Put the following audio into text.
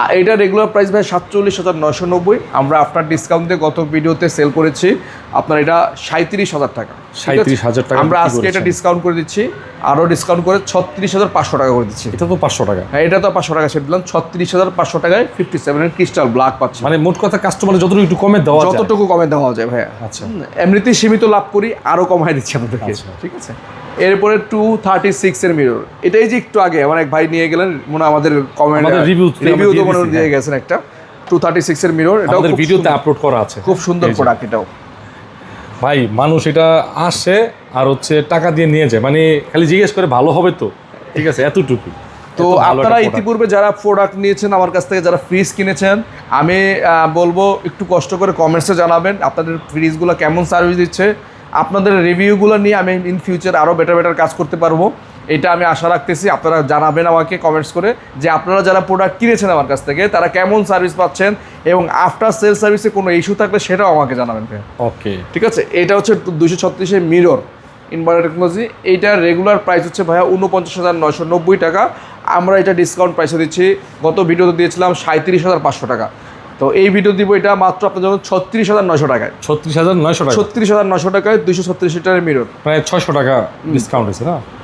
আর এটা regular price ভাই সাতচল্লিশ হাজার নয়শো নব্বই। আমরা আপনার ডিসকাউন্টে গত ভিডিওতে সেল করেছি। আপনার এটা সাঁত্রিশ হাজার টাকা। আছে? 37,000 টাকা আমরা আজকে এটা ডিসকাউন্ট করে দিচ্ছি আরও ডিসকাউন্ট করে ছত্রিশ হাজার পাঁচশো টাকা করে দিচ্ছি। এটা তো পাঁচশো টাকা। হ্যাঁ এটা তো পাঁচশো টাকা সেট দিলাম ছত্রিশ হাজার পাঁচশো টাকায় ফিফটি সেভেনের ক্রিস্টাল ব্ল্যাক পাচ্ছি। মানে মোট কথা কাস্টমার যতটুকু একটু কমে দেওয়া যায়। যতটুকু কমে দেওয়া যায় ভাইয়া। আচ্ছা। এমনিতেই সীমিত লাভ করি আরও কমাই দিচ্ছি আপনাদেরকে আচ্ছা। ঠিক আছে? এরপরে টু থার্টি সিক্স এর মিরর এটাই যে একটু আগে আমার এক ভাই নিয়ে গেলেন মনে আমাদের কমেন্ট রিভিউ রিভিউ তো মনে হয় দিয়ে গেছেন একটা। টু থার্টি সিক্স এর মিরর এটাও ভিডিওতে আপলোড করা আছে। খুব সুন্দর প্রোডাক্ট এটাও। ভাই মানুষ এটা আসে আর হচ্ছে টাকা দিয়ে নিয়ে যায়। মানে খালি জিজ্ঞেস করে ভালো হবে তো। ঠিক আছে এতটুকু। তো আপনারা ইতিপূর্বে যারা প্রোডাক্ট নিয়েছেন আমার কাছ থেকে যারা ফ্রিজ কিনেছেন আমি বলব একটু কষ্ট করে কমেন্টসে জানাবেন আপনাদের ফ্রিজগুলো কেমন সার্ভিস দিচ্ছে। আপনাদের রিভিউগুলো নিয়ে আমি ইন ফিউচার আরও বেটার বেটার কাজ করতে পারব। এটা আমি আশা রাখতেছি আপনারা জানাবেন আমাকে কমেন্টস করে যে আপনারা যারা প্রোডাক্ট কিনেছেন আমার কাছ থেকে তারা কেমন সার্ভিস পাচ্ছেন এবং আফটার সেল সার্ভিসে কোনো ইস্যু থাকলে সেটাও আমাকে জানাবেন। ওকে। ঠিক আছে? এটা হচ্ছে দুশো ছত্রিশের মিরর ইনভার্টার টেকনোলজি এইটার রেগুলার প্রাইস হচ্ছে ভাইয়া উনপঞ্চাশ হাজার নয়শো নব্বই টাকা। আমরা এটা ডিসকাউন্ট প্রাইসে দিচ্ছি। গত ভিডিওতে দিয়েছিলাম সাঁত্রিশ হাজার পাঁচশো টাকা। তো এই ভিডিও দিব এটা মাত্র আপনার জন্য ছত্রিশ হাজার নয়শো টাকায়। ছত্রিশ হাজার নয়শো টাকা? ছত্রিশ হাজার নয়শো টাকায় দুশো ছত্রিশ লিটারের মিরর প্রায় ছশো টাকা ডিসকাউন্ট হয়েছে না?